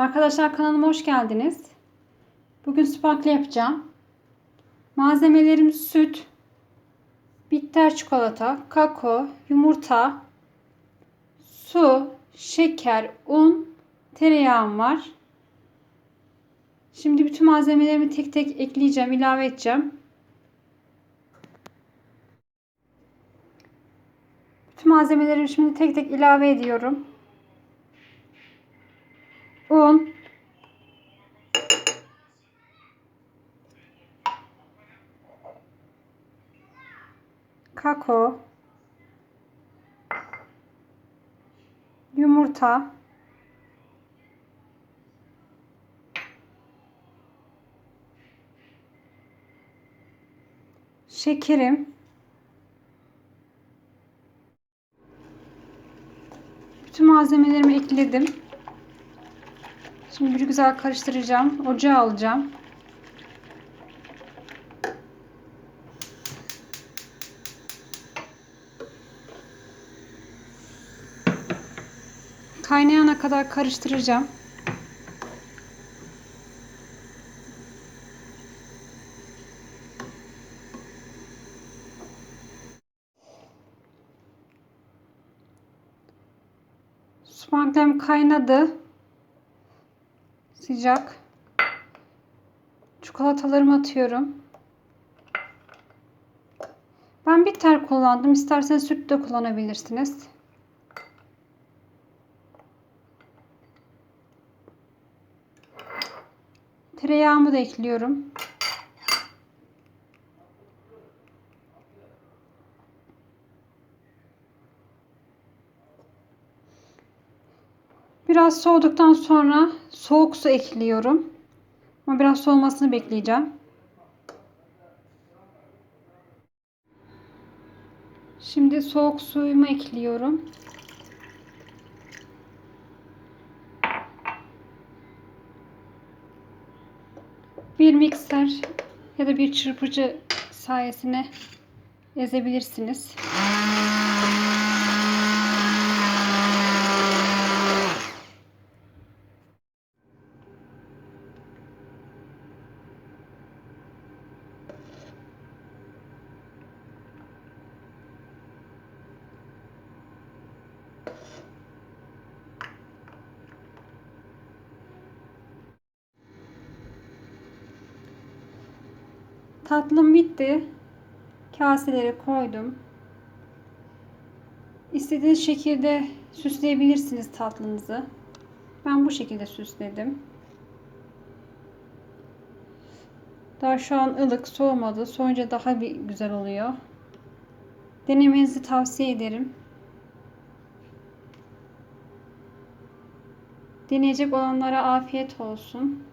Arkadaşlar kanalıma hoş geldiniz. Bugün sparkle yapacağım. Malzemelerim süt, bitter çikolata, kakao, yumurta, su, şeker, un, tereyağım var. Şimdi bütün malzemelerimi tek tek ekleyeceğim, ilave edeceğim. Bütün malzemelerimi şimdi tek tek ilave ediyorum. Un, kakao, yumurta, şekerim, bütün malzemelerimi ekledim. Şimdi bir güzel karıştıracağım. Ocağa alacağım. Kaynayana kadar karıştıracağım. Sumaklem kaynadı. Sıcak. Çikolatalarımı atıyorum. Ben bitter kullandım. İsterseniz süt de kullanabilirsiniz. Tereyağımı da ekliyorum. Biraz soğuduktan sonra soğuk su ekliyorum. Ama biraz soğumasını bekleyeceğim. Şimdi soğuk suyumu ekliyorum. Bir mikser ya da bir çırpıcı sayesinde ezebilirsiniz. Tatlım bitti. Kaselere koydum. İstediğiniz şekilde süsleyebilirsiniz tatlınızı. Ben bu şekilde süsledim. Daha şu an ılık, soğumadı. Soğuyunca daha bir güzel oluyor. Denemenizi tavsiye ederim. Deneyecek olanlara afiyet olsun.